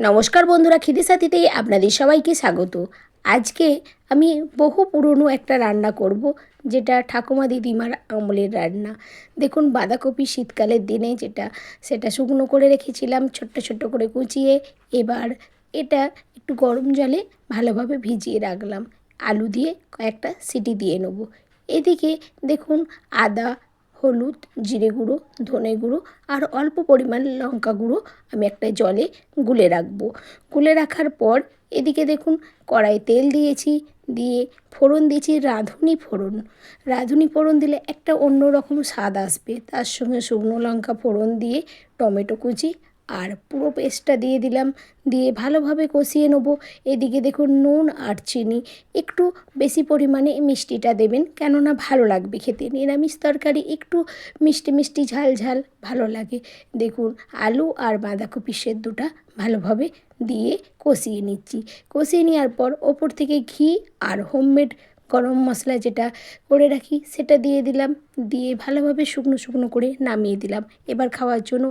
নমস্কার বন্ধুরা, খিদে সাথীতে আপনাদের সবাইকে স্বাগত। আজকে আমি বহু পুরনো একটা রান্না করব, যেটা ঠাকুমা দিদিমার আমলের রান্না। দেখুন, বাঁধাকপি শীতকালের দিনে যেটা, সেটা শুকনো করে রেখেছিলাম, ছোট্ট ছোট্ট করে কুচিয়ে এবার এটা একটু গরম জলে ভালোভাবে ভিজিয়ে রাখলাম। আলু দিয়ে কয়েকটা সিটি দিয়ে নেব। এদিকে দেখুন, আদা হলুদ, জিরে গুঁড়ো, ধনে গুঁড়ো আর অল্প পরিমাণ লঙ্কা গুঁড়ো আমি একটা জলে গুলে রাখব। গুলে রাখার পর এদিকে দেখুন কড়াই তেল দিয়েছি, দিয়ে ফোড়ন দিয়েছি রাঁধুনি ফোড়ন। রাঁধুনি ফোড়ন দিলে একটা অন্য রকম স্বাদ আসবে। তার সঙ্গে শুকনো লঙ্কা ফোড়ন দিয়ে টমেটো কুচি আর পুরো পেস্টটা দিয়ে দিলাম, দিয়ে ভালোভাবে কষিয়ে নেব। এদিকে দেখুন নুন আর চিনি, একটু বেশি পরিমাণে মিষ্টিটা দেবেন, কেননা ভালো লাগবে খেতে। নিরামিষ তরকারি একটু মিষ্টি মিষ্টি ঝাল ঝাল ভালো লাগে। দেখুন আলু আর বাঁধাকপি সেদ্ধটা ভালোভাবে দিয়ে কষিয়ে নিচ্ছি। কষিয়ে নেওয়ার পর ওপর থেকে ঘি আর হোমমেড গরম মশলা যেটা করে রাখি, সেটা দিয়ে দিলাম। দিয়ে ভালোভাবে শুকনো শুকনো করে নামিয়ে দিলাম। এবার খাওয়ার জন্য